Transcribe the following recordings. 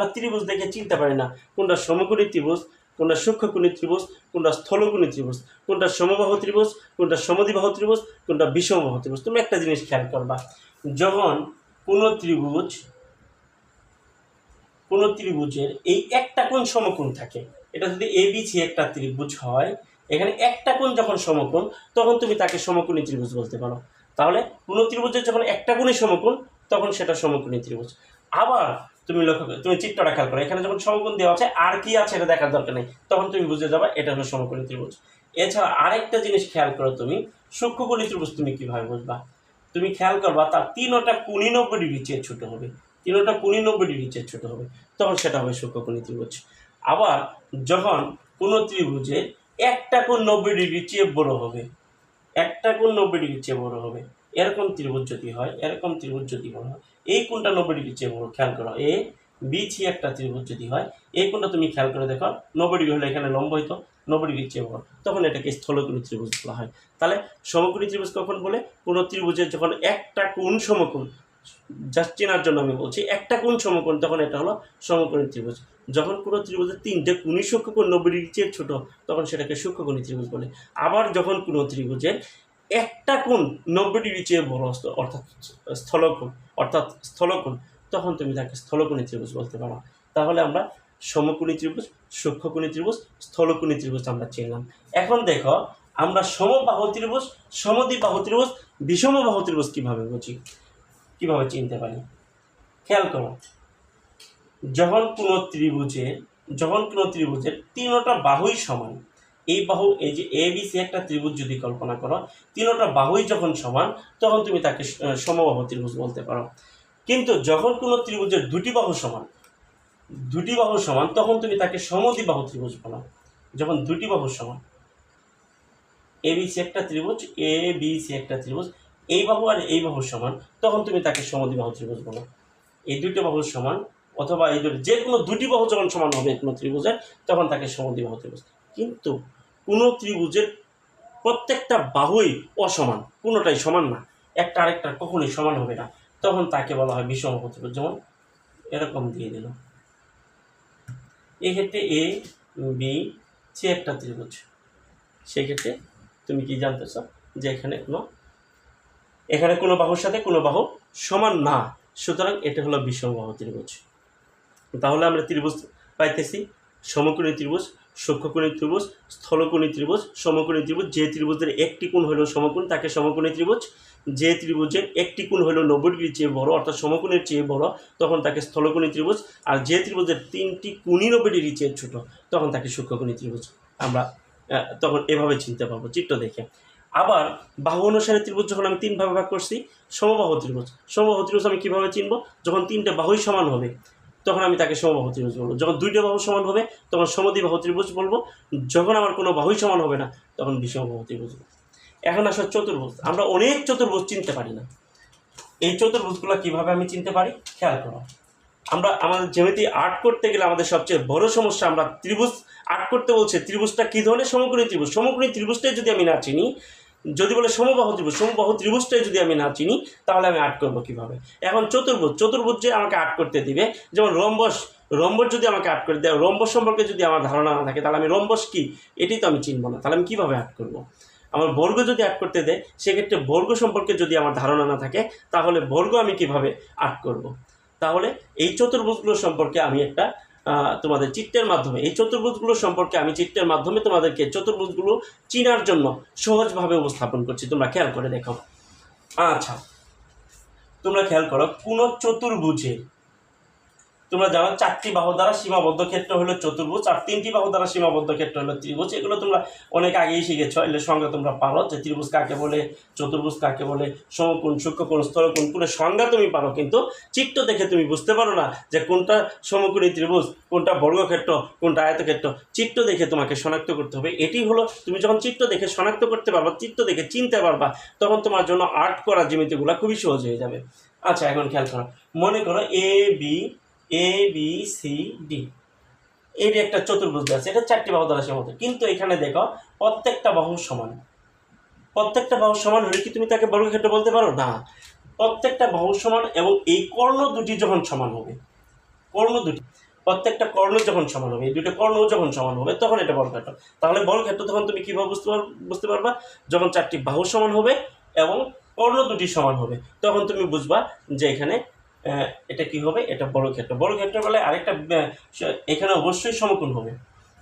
আমরা ত্রিভুজ দেখে চিনতে পারি না। কোনটা সমকোণী ত্রিভুজ, কোনটা সূক্ষ্মকোণী ত্রিভুজ, কোনটা স্থলকোণী ত্রিভুজ, কোনটা সমবাহু ত্রিভুজ, কোনটা সমদ্বিবাহু ত্রিভুজ, কোনটা বিষমবাহু ত্রিভুজ। তুমি একটা জিনিস খেয়াল করবা, যখন কোনো ত্রিভুজ, কোনো ত্রিভুজের এই একটা কোণ সমকোণ থাকে, এটা যদি এ বি সি একটা ত্রিভুজ হয়, এখানে একটা কোণ যখন সমকোণ, তখন তুমি তাকে সমকোণী ত্রিভুজ বলতে পারো। তাহলে কোনো ত্রিভুজের যখন একটা কোণই সমকোণ, তখন সেটা সমকোণী ত্রিভুজ। আবার তুমি লক্ষ্য করো, তুমি চিত্রটা খেয়াল করো, এখানে যখন সমকোণ দেওয়া আছে, আর কি আছে এটা দেখার দরকার নেই, তখন তুমি বুঝে যাবে এটা হলো সমকোণী ত্রিভুজ। এছাড়া আরেকটা জিনিস খেয়াল করো তুমি, সূক্ষ্মকোণী ত্রিভুজ তুমি কীভাবে বুঝবা? তুমি খেয়াল করবা, তার তিনটা কোণী নব্বই ডিগ্রি চেয়ে ছোট হবে, তিনটা কোণী নব্বই ডিগ্রি চেয়ে ছোট হবে, তখন সেটা হবে সূক্ষ্মকোণী ত্রিভুজ। আবার যখন কোনো ত্রিভুজে একটা কোণ নব্বই ডিগ্রি চেয়ে বড় হবে, একটা কোণ নব্বই ডিগ্রি চেয়ে বড় হবে, এরকম ত্রিভুজ যদি হয়, এরকম ত্রিভুজ যদি বড় হয় এই কোণটা নব্বই ডিগ্রি খেয়াল করো, এ, বি, সি একটা ত্রিভুজ যদি হয় এই কোণটা তুমি খেয়াল করে দেখো, নব্বই ডিগ্রি হলে এখানে লম্ব হইতো, নব্বই ডিগ্রি চেয়ে বড় তখন এটাকে স্থলকোণী ত্রিভুজ বলা হয়। তাহলে সমকোণী ত্রিভুজ কখন বলে? কোনো ত্রিভুজের যখন একটা কোণ সমকোণ জাস্ট চেনার জন্য আমি বলছি, একটা কোণ সমকোণ, তখন এটা হলো সমকোণী ত্রিভুজ। যখন কোনো ত্রিভুজের তিনটে কোণী সূক্ষ্মকোণ নব্বই ডিগ্রি চেয়ে ছোটো, তখন সেটাকে সূক্ষ্মকোণী ত্রিভুজ বলে। আবার যখন কোনো ত্রিভুজের একটা কোণ নব্বই ডিগ্রি চেয়ে বড় অর্থাৎ স্থলকোণ অর্থাৎ স্থলকোণ, তখন তুমি তাকে স্থলকোণী ত্রিভুজ বলতে পারো। তাহলে আমরা সমকোণী ত্রিভুজ, সূক্ষ্মকোণী ত্রিভুজ, স্থলকোণী ত্রিভুজ আমরা চিনলাম। এখন দেখো, আমরা সমবাহু ত্রিভুজ, সমদ্বিবাহু ত্রিভুজ, বিষমবাহু ত্রিভুজ কীভাবে বুঝি? কীভাবে চিনতে পারি? খেয়াল করো, যখন কোনো ত্রিভুজে, যখন কোনো ত্রিভুজের তিনটা বাহুই সমান এই বাহু, এই যে এ বি সি একটা ত্রিভুজ যদি কল্পনা করো, তিনটা বাহুই যখন সমান, তখন তুমি তাকে সমবাহু ত্রিভুজ বলতে পারো। কিন্তু যখন কোনো ত্রিভুজের দুটি বাহু সমান, দুটি বাহু সমান, তখন তুমি তাকে সমদ্বিবাহু ত্রিভুজ বলো। যখন দুটি বাহু সমান এ বি সি একটা ত্রিভুজ এ বি সি একটা ত্রিভুজ, এই বাহু আর এই বাহু সমান, তখন তুমি তাকে সমদ্বিবাহু ত্রিভুজ বলো। এই দুটি বাহু সমান, অথবা এই যে কোনো দুটি বাহু যখন সমান হবে কোনো ত্রিভুজের, তখন তাকে সমদ্বিবাহু ত্রিভুজ। কিন্তু কোনো ত্রিভুজের প্রত্যেকটা বাহুই অসমান, কোনোটাই সমান না। একটা আরেকটা কখনোই সমান হবে না। তখন তাকে বলা হয় বিষমবাহু ত্রিভুজ যেমন এরকম দিয়ে দিল। এক্ষেত্রে এ বি সি একটা ত্রিভুজ। সেক্ষেত্রে তুমি কি জানতেছ যে এখানে কোনো এখানে কোনো বাহুর সাথে কোনো বাহু সমান না। সুতরাং এটা হলো বিষমবাহু ত্রিভুজ। তাহলে আমরা ত্রিভুজ পাইতেছি, সমকোণী ত্রিভুজ। সূক্ষ্মকোণী ত্রিভুজ, স্থলকোণী ত্রিভুজ, সমকোণী ত্রিভুজ, যে ত্রিভুজের একটি কোণ হলো সমকোণ, তাকে সমকোণী ত্রিভুজ। যে ত্রিভুজের একটি কোণ হলো নব্বই ডিগ্রির চেয়ে বড়, অর্থাৎ সমকোণের চেয়ে বড়, তখন তাকে স্থলকোণী ত্রিভুজ। আর যে ত্রিভুজের তিনটি কোণই নব্বই ডিগ্রির চেয়ে ছোট, তখন তাকে সূক্ষ্মকোণী ত্রিভুজ। আমরা তখন এভাবে চিনতে পারব, চিত্র দেখে। আবার বাহু অনুসারে ত্রিভুজ যখন আমি তিন ভাগে ভাগ করছি, সমবাহু ত্রিভুজ। সমবাহু ত্রিভুজ আমি কীভাবে চিনবো? যখন তিনটে বাহুই সমান হবে তখন আমি তাকে সমবাহু ত্রিভুজ বলব। যখন দুইটা বাহু সমান হবে, তখন সমদ্বিবাহু ত্রিভুজ বলব। যখন আমার কোনো বাহুই সমান হবে না, তখন বিষমবাহু ত্রিভুজ বলব। এখন আসলে চতুর্ভুজ। আমরা অনেক চতুর্ভুজ চিনতে পারি না। এই চতুর্ভুজগুলো কীভাবে আমি চিনতে পারি? খেয়াল করো। আমরা আমাদের জ্যামিতি আর্ট করতে গেলে আমাদের সবচেয়ে বড় সমস্যা, আমরা ত্রিভুজ আর্ট করতে বলছে, ত্রিভুজটা কী ধরনের? সমকোণী ত্রিভুজ। সমকোণী ত্রিভুজটাই যদি আমি না চিনি যদি বলে সমবাহু ত্রিভুজ, সমবাহু ত্রিভুজটাই যদি আমি না চিনি, তাহলে আমি আর্ট করব কীভাবে? এখন চতুর্ভুজ চতুর্ভুজ যে আমাকে আর্ট করতে দিবে, যেমন রম্বস রম্বস যদি আমাকে আর্ট করে দেয়, রম্বস সম্পর্কে যদি আমার ধারণা না থাকে, তাহলে আমি রম্বস কী? এটাই তো আমি চিনবো না, তাহলে আমি কীভাবে আর্ট করব? আমার বর্গ যদি আর্ট করতে দেয়, সেক্ষেত্রে বর্গ সম্পর্কে যদি আমার ধারণা না থাকে, তাহলে বর্গ আমি কীভাবে আর্ট করব। তাহলে এই চতুর্ভুজগুলো সম্পর্কে আমি একটা তোমাদের চিত্রের মাধ্যমে। এই চতুর্ভুজগুলো সম্পর্কে আমি চিত্রের মাধ্যমে তোমাদেরকে চতুর্ভুজগুলো চিনার জন্য সহজভাবে উপস্থাপন করছি। তোমরা খেয়াল করে দেখো। আচ্ছা তোমরা খেয়াল করো, কোনো চতুর্ভুজে তোমরা জানো চারটি বাহু দ্বারা সীমাবদ্ধ ক্ষেত্র হলো চতুর্ভুজ, আর তিনটি বাহু দ্বারা সীমাবদ্ধ ক্ষেত্র হলো ত্রিভুজ। এগুলো তোমরা অনেক আগেই শিখেছ এর সংজ্ঞা তোমরা পারো যে ত্রিভুজ কাকে বলে, চতুর্ভুজ কাকে বলে, সমকোণ স্থলকোণ কোনো সংজ্ঞা তুমি পারো, কিন্তু চিত্র দেখে তুমি বুঝতে পারো না যে কোনটা সমকোণী ত্রিভুজ, কোনটা বর্গক্ষেত্র, কোনটা আয়তক্ষেত্র। চিত্র দেখে তোমাকে শনাক্ত করতে হবে। এটি হলো, তুমি যখন চিত্র দেখে শনাক্ত করতে পারবা চিত্র দেখে চিনতে পারবা, তখন তোমার জন্য আর্ট করা জ্যামিতিগুলো খুবই সহজ হয়ে যাবে। আচ্ছা এখন খেয়াল করো। মনে করো A B A B C D এর একটা চতুর্ভুজ আছে, এটা চারটি বাহু দ্বারা সীমাবদ্ধ কিন্তু এখানে দেখো, প্রত্যেকটা বাহু সমান। প্রত্যেকটা বাহু সমান হলে কি তুমি তাকে বর্গক্ষেত্র বলতে পারো? না। প্রত্যেকটা বাহু সমান এবং এই কর্ণ দুটি যখন সমান হবে, কর্ণ দুটি, প্রত্যেকটা কর্ণ যখন সমান হবে, এই দুটো কর্ণ যখন সমান হবে, তখন এটা বর্গক্ষেত্র। তাহলে বর্গক্ষেত্র তখন তুমি কীভাবে বুঝতে পার, বুঝতে পারবা? যখন চারটি বাহু সমান হবে এবং কর্ণ দুটি সমান হবে, তখন তুমি বুঝবা যে এখানে এটা কি হবে? এটা বর্গক্ষেত্র বর্গক্ষেত্র বলে আরেকটা আহ, স- এখানে অবশ্যই সমকোণ হবে।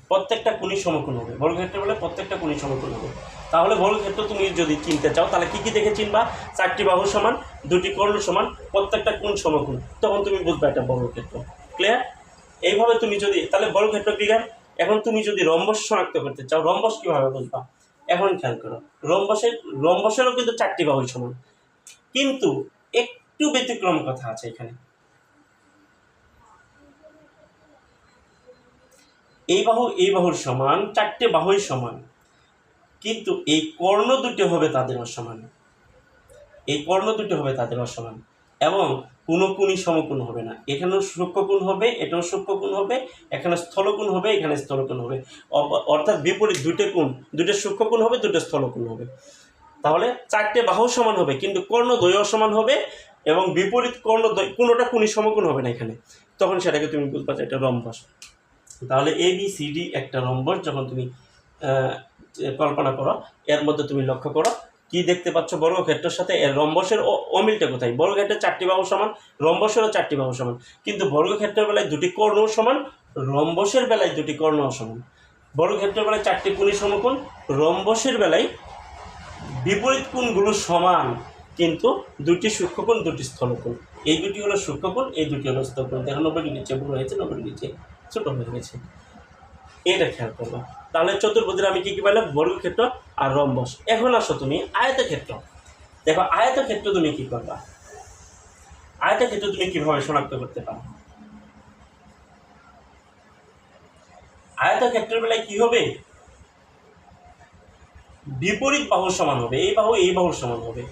প্রত্যেকটা কোণই সমকোণ হবে। বড় বর্গক্ষেত্র বলে প্রত্যেকটা কোণই সমকোণ হবে। তাহলে বর্গক্ষেত্র তুমি যদি চিনতে চাও তাহলে কি কি দেখে চিনবা? চারটি বাহু সমান দুটি কর্ণ সমান প্রত্যেকটা কোণ সমকোণ। তখন তুমি বুঝবা এটা বর্গক্ষেত্র ক্লিয়ার এইভাবে তুমি যদি তাহলে বর্গক্ষেত্র ক্লিয়ার এখন তুমি যদি রম্বস শনাক্ত করতে চাও রম্বস কীভাবে বুঝবা? এখন খেয়াল করো রম্বসের রম্বসেরও কিন্তু চারটি বাহু সমান। কিন্তু একটু ব্যতিক্রম কথা আছে এখানে। এই বাহু এই বাহুর সমান, চারটে বাহুই সমান। কিন্তু এই কর্ণ দুটো হবে তাদের অসমান। এই কর্ণ দুটো হবে তাদের অসমান। এবং কোনো কোণই সমকোণ হবে না। এখানেও সূক্ষ্মকোণ হবে, এটাও সূক্ষ্মকোণ হবে, এখানে স্থলকোণ হবে, এখানে স্থলকোণ হবে। অর্থাৎ বিপরীত দুটো কোণ দুটো সূক্ষ্মকোণ হবে দুটো স্থলকোণ হবে। তাহলে চারটে বাহু সমান হবে, কিন্তু কর্ণ দ্বয় সমান হবে এবং বিপরীত কর্ণ কোনোটা কোণই সমকোণ হবে না এখানে। তখন সেটাকে তুমি বুঝবা যে এটা রম্বস তাহলে এ বি সি ডি একটা রম্বস যখন তুমি কল্পনা করো, এর মধ্যে তুমি লক্ষ্য করো, কি দেখতে পাচ্ছ বর্গক্ষেত্রের সাথে? এর রম্বসের অমিলটা কোথায়? বর্গক্ষেত্রের চারটি বাহু সমান রম্বসেরও চারটি বাহু সমান। কিন্তু বর্গক্ষেত্রের বেলায় দুটি কর্ণও সমান রম্বসের বেলায় দুটি কর্ণ সমান। বর্গক্ষেত্রের বেলায় চারটি কোণই সমকোণ রম্বসের বেলায় বিপরীত কোণগুলো সমান। কিন্তু দুটি সূক্ষ্মকোণ, দুটি স্থলকোণ। এই দুটি হলো সূক্ষ্মকোণ, এই দুটি হলো স্থলকোণ। দেখো, নব্বই নিচে বড় হয়েছে, নব্বই নিচে ছোট হয়ে গেছে। এটা খেয়াল করবা তাহলে চতুর্ভুজের আমি কি কি পেলাম বর্গক্ষেত্র আর রম্বস। এখন আসো তুমি আয়তক্ষেত্র। দেখো, আয়তক্ষেত্র তুমি কি করবা? আয়তক্ষেত্র তুমি কীভাবে শনাক্ত করতে পারো? আয়তক্ষেত্রের বেলায় কি হবে? বিপরীত বাহু সমান হবে। এই বাহু, এই বাহুর সমান হবে।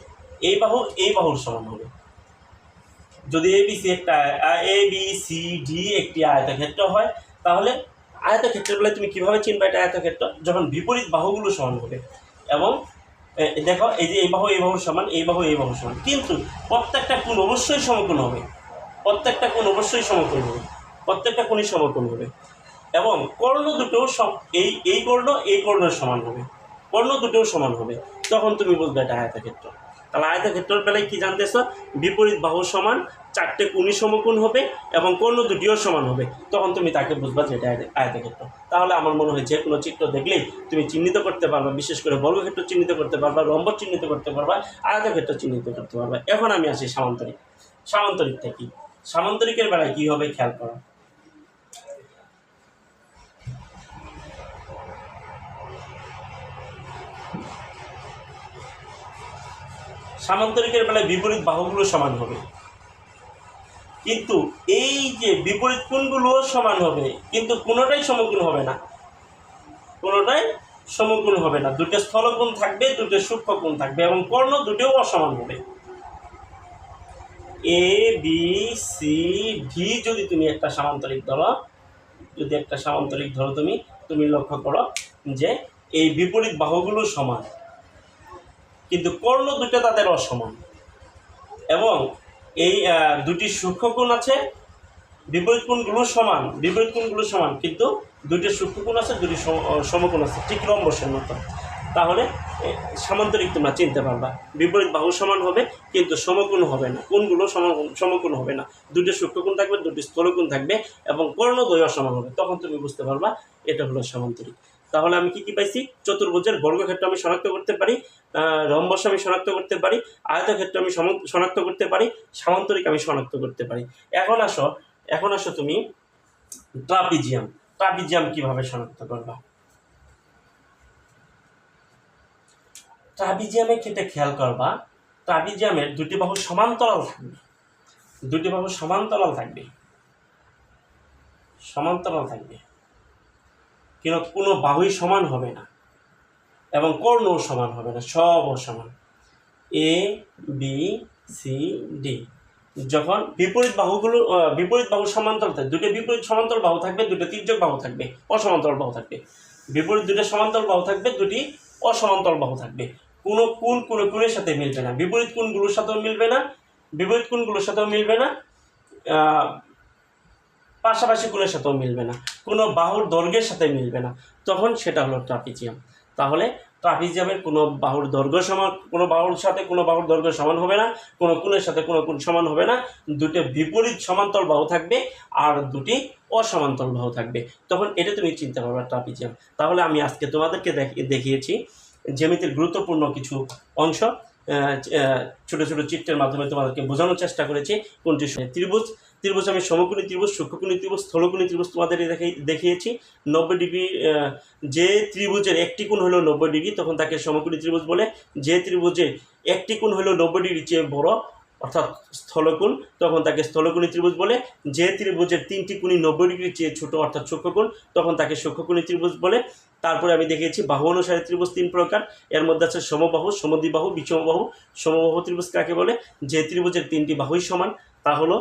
এই বাহু এই বাহুর সমান হবে। যদি এ বি সি একটা এ বি সি ডি একটি আয়তক্ষেত্র হয়, তাহলে আয়তক্ষেত্রের বলে তুমি কীভাবে চিনবে এটা আয়তক্ষেত্র? যখন বিপরীত বাহুগুলো সমান হবে। এবং দেখো, এই যে এই বাহু এই বাহুর সমান এই বাহু এই বাহুর সমান। কিন্তু প্রত্যেকটা কোণ অবশ্যই সমকোণ হবে। প্রত্যেকটা কোণ অবশ্যই সমকোণ হবে। প্রত্যেকটা কোণই সমকোণ হবে। এবং কর্ণ দুটো সম- এই এই কর্ণ, এই কর্ণের সমান হবে। কর্ণ দুটোও সমান হবে। তখন তুমি বুঝবে এটা আয়তক্ষেত্র। তাহলে আয়তক্ষেত্রের বেলায় কি জানতেছ বিপরীত বাহু সমান চারটে কোণই সমকোণ হবে এবং কর্ণ দুটিও সমান হবে। তখন তুমি তাকে বুঝবা যে এটা আয়ত- আয়তক্ষেত্র তাহলে আমার মনে হয় যে কোনো চিত্র দেখলেই তুমি চিহ্নিত করতে পারবা, বিশেষ করে বর্গক্ষেত্র চিহ্নিত করতে পারবা রম্ব চিহ্নিত করতে পারবা আয়তক্ষেত্র চিহ্নিত করতে পারবা। এখন আমি আসি সামান্তরিক। সামান্তরিকটা কি? সামান্তরিকের বেলায় কি হবে? খেয়াল করো। সামান্তরিকের বেলায় বিপরীত বাহুগুলো সমান হবে। কিন্তু এই যে বিপরীত কোণগুলোও সমান হবে, কিন্তু কোনোটাই সমকোণ হবে না। কোনোটাই সমকোণ হবে না। দুটো স্থলকোণ থাকবে, দুটো সূক্ষ্মকোণ থাকবে এবং কর্ণ দুটোও অসমান হবে। এ বি সি ডি যদি তুমি একটা সামান্তরিক ধরো, যদি একটা সামান্তরিক ধরো তুমি তুমি লক্ষ্য করো যে এই বিপরীত বাহুগুলো সমান। কিন্তু কর্ণ দুটো তাদের অসমান। এবং এই দুটি সূক্ষ্মকোণ আছে, বিপরীত কোণগুলো সমান, বিপরীত কোণগুলো সমান, কিন্তু দুটি সূক্ষ্মকোণ আছে দুটি সম- সমকোণ আছে, ঠিক রম্বসের মতো। তাহলে সামান্তরিক তোমরা চিনতে পারবা। বিপরীত বাহু সমান হবে, কিন্তু সমকোণ হবে না। কোনগুলো সম- সমকোণ হবে না। দুটি সূক্ষ্মকোণ থাকবে দুটি স্থলকোণ থাকবে, এবং কর্ণদ্বয় অসমান হবে। তখন তুমি বুঝতে পারবা, এটা হলো সামান্তরিক। তাহলে আমি কি কি পাইছি? চতুর্ভুজের বর্গক্ষেত্র আমি শনাক্ত করতে পারি রম্বস আমি শনাক্ত করতে পারি, আয়তক্ষেত্র আমি শনাক্ত করতে পারি, সামান্তরিক আমি শনাক্ত করতে পারি। এখন আসো এখন আসো তুমি ট্রাপিজিয়াম। ট্রাপিজিয়াম কীভাবে শনাক্ত করবা? ট্রাপিজিয়ামের ক্ষেত্রে খেয়াল করবা, ট্রাপিজিয়ামের দুটি বাহু সমান্তরাল থাকবে। দুটি বাহু সমান্তরাল থাকবে। সমান্তরাল থাকবে। কিন্তু কোনো বাহুই সমান হবে না এবং কর্ণও সমান হবে না, সবও সমান। এ বি সি ডি যখন বিপরীত বাহুগুলো বিপরীত বাহু সমান্তরাল থাকবে দুটো বিপরীত সমান্তরাল বাহু থাকবে, দুটো তির্যক বাহু থাকবে, অসমান্তরাল বাহু থাকবে। বিপরীত দুটো সমান্তরাল বাহু থাকবে, দুটি অসমান্তরাল বাহু থাকবে। কোনো কোণ কোনো কোণের সাথে মিলবে না। বিপরীত কোণগুলোর সাথেও মিলবে না, বিপরীত কোণগুলোর সাথেও মিলবে না। পাশাপাশি কোণের সাথেও মিলবে না, কোনো বাহুর দৈর্ঘ্যের সাথে মিলবে না। তখন সেটা হলো ট্রাপিজিয়াম। তাহলে ট্রাপিজিয়ামের কোনো বাহুর দৈর্ঘ্য সমান, কোনো বাহুর সাথে কোনো বাহুর দৈর্ঘ্য সমান হবে না, কোনো কোণের সাথে কোনো কোণ সমান হবে না, দুটো বিপরীত সমান্তর বাহু থাকবে আর দুটি অসমান্তর বাহু থাকবে। তখন এটা তুমি চিন্তা করবে ট্রাপিজিয়াম। তাহলে আমি আজকে তোমাদেরকে দেখ- দেখিয়েছি জ্যামিতির গুরুত্বপূর্ণ কিছু অংশ। ছোট ছোট চিত্রের মাধ্যমে তোমাদেরকে বোঝানোর চেষ্টা করেছি। কোনটি ত্রিভুজ ত্রিভুজ আমি সমকোণী ত্রিভুজ, সূক্ষ্মকোণী ত্রিভুজ, স্থলকোণী ত্রিভুজ তোমাদের দেখিয়েছি। নব্বই ডিগ্রি যে ত্রিভুজের একটি কোণ হলো নব্বই ডিগ্রি, তখন তাকে সমকোণী ত্রিভুজ বলে। যে ত্রিভুজের একটি কোণ হলো নব্বই ডিগ্রির চেয়ে বড়, অর্থাৎ স্থলকোণ, তখন তাকে স্থলকোণী ত্রিভুজ বলে। যে ত্রিভুজের তিনটি কোণই নব্বই ডিগ্রির চেয়ে ছোট, অর্থাৎ সূক্ষ্মকোণ, তখন তাকে সূক্ষ্মকোণী ত্রিভুজ বলে। তারপরে আমি দেখিয়েছি বাহু অনুসারে ত্রিভুজ তিন প্রকার। এর মধ্যে আছে সমবাহু সমদ্বিবাহু বিষমবাহু সমবাহু ত্রিভুজ কাকে বলে? যে ত্রিভুজের তিনটি বাহুই সমান, তা হলো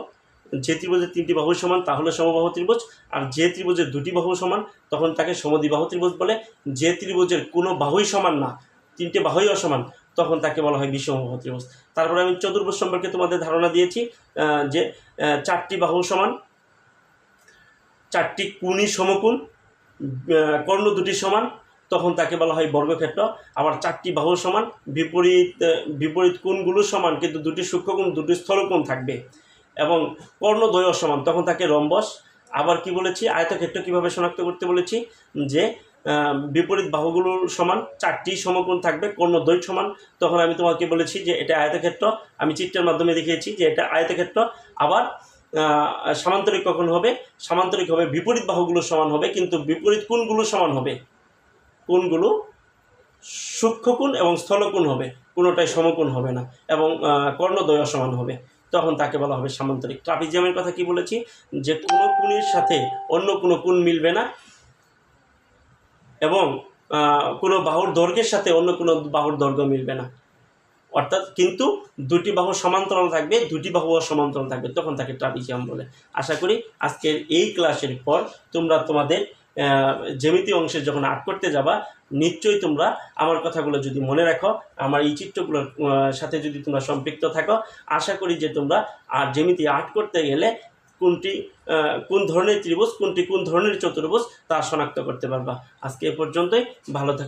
যে ত্রিভুজের তিনটি বাহু সমান, তা হলো সমবাহু ত্রিভুজ, আর যে ত্রিভুজের দুটি বাহু সমান, তখন তাকে সমদ্বিবাহু ত্রিভুজ বলে। যে ত্রিভুজের কোনো বাহুই সমান না, তিনটে বাহুই অসমান, তখন তাকে বলা হয় বিষমবাহু ত্রিভুজ। তারপরে আমি চতুর্ভুজ সম্পর্কে তোমাদের ধারণা দিয়েছি যে চারটি বাহু সমান, চারটি কোণই সমকোণ কর্ণ দুটি সমান, তখন তাকে বলা হয় বর্গক্ষেত্র। আবার চারটি বাহু সমান, বিপরীত বিপরীত কোণগুলো সমান, কিন্তু দুটি সূক্ষ্মকোণ, দুটি স্থলকোণ থাকবে। এবং কর্ণদ্বয় সমান। তখন তাকে রম্বস, আবার কি বলেছি? আয়তক্ষেত্র কীভাবে শনাক্ত করতে বলেছি? যে বিপরীত বাহুগুলোর সমান চারটি সমকোণ থাকবে, কর্ণদ্বয় সমান। তখন আমি তোমাকে বলেছি যে, এটা আয়তক্ষেত্র। আমি চিত্রের মাধ্যমে দেখিয়েছি যে, এটা আয়তক্ষেত্র। আবার সামান্তরিক কখন হবে? সামান্তরিক হবে, বিপরীত বাহুগুলো সমান হবে, কিন্তু বিপরীত কোণগুলো সমান হবে। কোণগুলো সূক্ষ্মকোণ এবং স্থলকোণ হবে। কোনোটাই সমকোণ হবে না এবং কর্ণদ্বয় সমান হবে। তখন তাকে বলা হবে সামান্তরিক। ট্রাপিজিয়ামের কথা কি বলেছি? যে কোনো কোণের সাথে অন্য কোনো কোণ মিলবে না। এবং কোনো বাহুর দৈর্ঘ্যের সাথে অন্য কোনো বাহুর দৈর্ঘ্য মিলবে না। অর্থাৎ কিন্তু দুটি বাহু সমান্তরাল থাকবে, দুটি বাহু অসমান্তরাল থাকবে, তখন তাকে ট্রাপিজিয়াম বলে। আশা করি আজকের এই ক্লাসের পর তোমরা তোমাদের জ্যামিতি অংশে যখন আর্ট করতে যাবা নিশ্চয়ই তোমরা আমার কথাগুলো যদি মনে রাখো, আমার এই চিত্রগুলোর সাথে যদি তোমরা সম্পৃক্ত থাকো, আশা করি যে তোমরা আর যেমিতি আর্ট করতে গেলে কোনটি কোন ধরনের ত্রিভুজ, কোনটি কোন ধরনের চতুর্ভুজ তা শনাক্ত করতে পারবা। আজকে এ পর্যন্তই, ভালো থাকো।